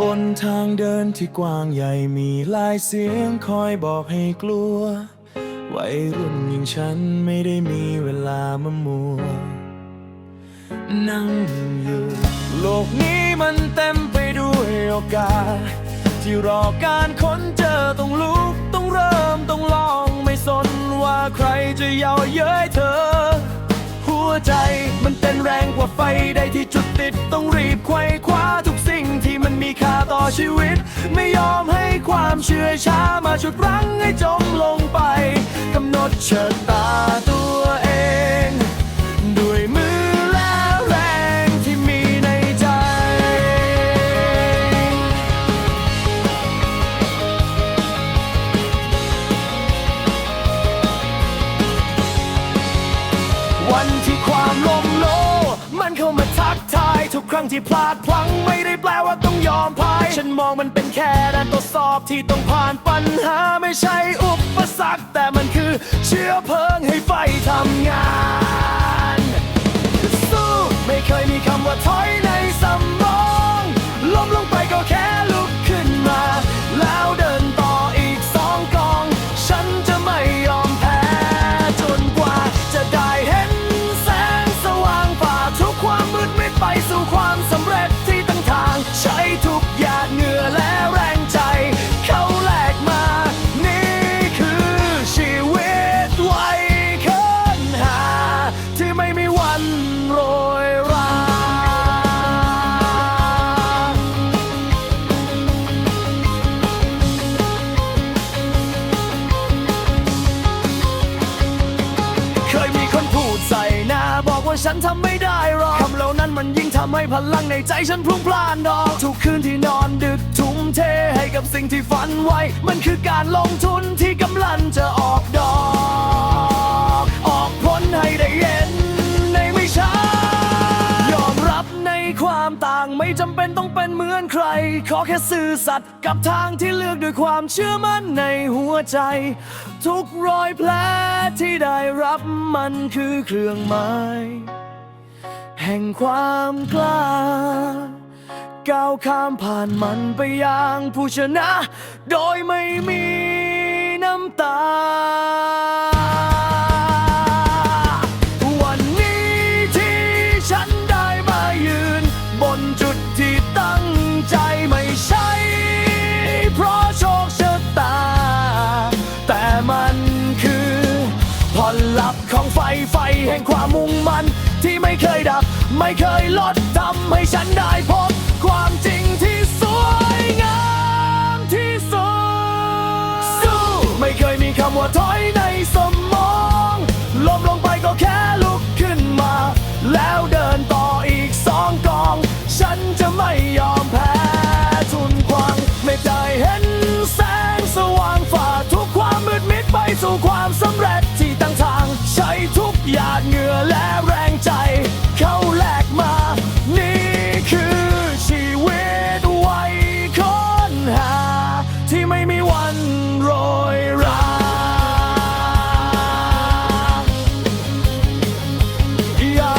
บนทางเดินที่กว้างใหญ่มีหลายเสียงคอยบอกให้กลัว วัยรุ่นอย่างฉันไม่ได้มีเวลามามัว นั่งอยู่ โลกนี้มันเต็มไปด้วยโอกาส ที่รอการค้นเจอต้องลุกต้องเริ่มต้องลองไม่สนว่าใครจะเย้าเย้ยเธอ หัวใจมันเต้นแรงกว่าไฟใดที่จุดติดต้องรีบไขว้คว้าทุก ชีวิต ไม่ยอมให้ความเชื่อช้ามาฉุดรั้งให้จมลงไปกำหนดชะตาตัวเอง ด้วยมือและแรงที่มีในใจ วันที่ความล้มโล รั้งที่พลาดพลั้งไม่ได้แปลว่าต้องยอมพ่าย ฉันมองมันเป็นแค่ด่านทดสอบที่ต้องผ่านปัญหาไม่ใช่อุปสรรคแต่มันคือเชื้อเพลิงให้ไฟทำงาน สู้ไม่เคยมีคำว่าถอย ไปสู่ความสำเร็จที่ตั้งทาง ใช้ทุกหยาดเหงื่อและแรงใจ เขาแลกมา นี่คือชีวิตไว้ค้นหา ที่ไม่มีวันโรยราเคยมี ฉันทำไม่ได้หรอกคำเหล่านั้นมันยิ่งทำให้พลังในใจฉันพุ่งพล่านดอกทุกคืนที่นอนดึกทุ่มเทให้กับสิ่งที่ฝันไว้ มันคือการลงทุนที่กำลังจะออกดอก จำเป็นต้องเป็นเหมือนใคร ขอแค่ซื่อสัตย์กับทางที่เลือกด้วยความเชื่อมั่นในหัวใจ ทุกรอยแผลที่ได้รับมันคือเครื่องหมายแห่งความกล้า ก้าวข้ามผ่านมันไปอย่างผู้ชนะ โดยไม่มีับของไฟไฟแห่งความมุ่งมัน ที่ไม่เคยดับ ไม่เคยลดทำให้ฉัน E a